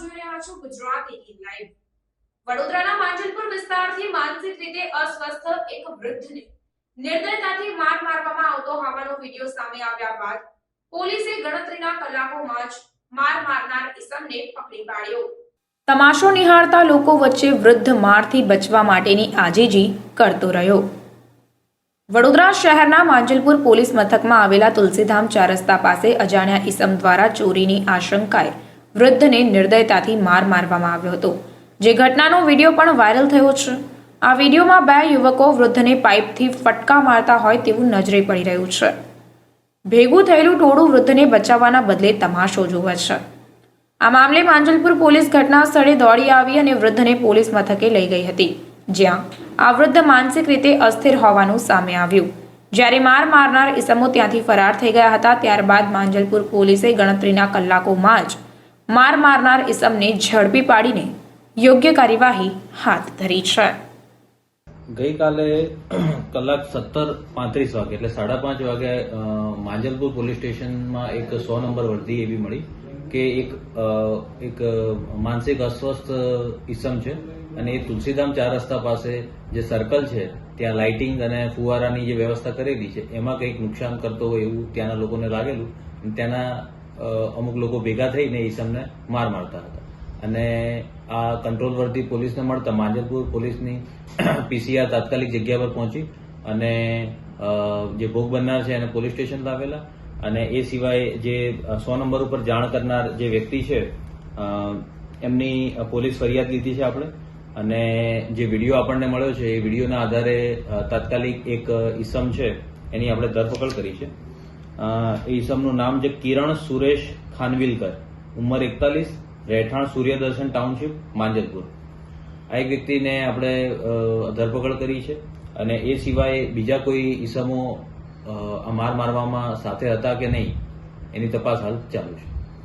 જોઈ રહ્યા છો ગુજરાત એટીન લાઈવ. વડોદરાના માંજલપુર વિસ્તારથી માનસિક રીતે અસ્વસ્થ એક વૃદ્ધને નિર્દયતાથી માર મારવામાં આવતો હોવાનો વીડિયો સામે આવ્યા બાદ પોલીસે ગણતરીના કલાકોમાં જ માર મારનાર ઇસમને પકડી પાડ્યો. તમાશો નિહાળતા લોકો વચ્ચે વૃદ્ધ મારથી બચવા માટેની આજીજી કરતો રહ્યો. વડોદરા શહેરના માંજલપુર પોલીસ મથકમાં આવેલા તુલસીધામ ચાર રસ્તા પાસે અજાણ્યા ઈસમ દ્વારા ચોરીની આશંકાએ વૃદ્ધને નિર્દયતાથી માર મારવામાં આવ્યો હતો. જે ઘટનાનો વીડિયો પણ વાયરલ થયો છે. આ વિડીયોમાં બે યુવકો વૃદ્ધને પાઇપથી ફટકા મારતા હોય તેવું નજરે પડી રહ્યું છે. ભેગું થયેલું ટોળું વૃદ્ધને બચાવવાના બદલે તમાશો જોવે છે. આ મામલે માંજલપુર પોલીસ ઘટના સ્થળે દોડી આવી અને વૃદ્ધને પોલીસ મથકે લઈ ગઈ હતી. જ્યાં આ વૃદ્ધ માનસિક રીતે અસ્થિર હોવાનું સામે આવ્યું. જ્યારે માર મારનાર ઇસમો ત્યાંથી ફરાર થઈ ગયા હતા, ત્યારબાદ માંજલપુર પોલીસે ગણતરીના કલાકોમાં જ માર મારનાર ઇસમને ઝડપી પાડીને યોગ્ય કાર્યવાહી હાથ ધરી છે. ગઈકાલે કલાક સત્તર પાંત્રીસ વાગે એટલે સાડા પાંચ વાગે માંજલપુર પોલીસ સ્ટેશનમાં એક સો નંબર વર્દી એવી મળી કે એક એક માનસિક અસ્વસ્થ ઇસમ છે અને એ તુલસીધામ ચાર રસ્તા પાસે જે સર્કલ છે, ત્યાં લાઇટિંગ અને ફુવારાની જે વ્યવસ્થા કરેલી છે, એમાં કંઈક નુકસાન કરતો હોય એવું ત્યાંના લોકોને લાગેલું ત્યાંના અમુક લોકો ભેગા થઈને ઈસમને માર મારતા હતા. અને આ કંટ્રોલ વર્ધી પોલીસને મળતા માંજલપુર પોલીસની પીસીઆર તાત્કાલિક જગ્યા પર પહોંચી અને જે ભોગ બનનાર છે એને પોલીસ સ્ટેશન લાવેલા અને એ સિવાય જે સો નંબર ઉપર જાણ કરનાર જે વ્યક્તિ છે એમની પોલીસ ફરિયાદ લીધી છે આપણે. અને જે વીડિયો આપણને મળ્યો છે, એ વિડીયોના આધારે તાત્કાલિક એક ઈસમ છે, એની આપણે ધરપકડ કરી છે. ઈસમનું નામ છે કિરણ સુરેશ ખાનવિલકર. ઉંમર એકતાલીસ, રહેઠાણ સૂર્યદર્શન ટાઉનશીપ, માંજલપુર. આ એક વ્યક્તિને આપણે ધરપકડ કરી છે અને એ સિવાય બીજા કોઈ ઈસમો માર મારવામાં સાથે હતા કે નહીં, એની તપાસ હાલ ચાલુ છે.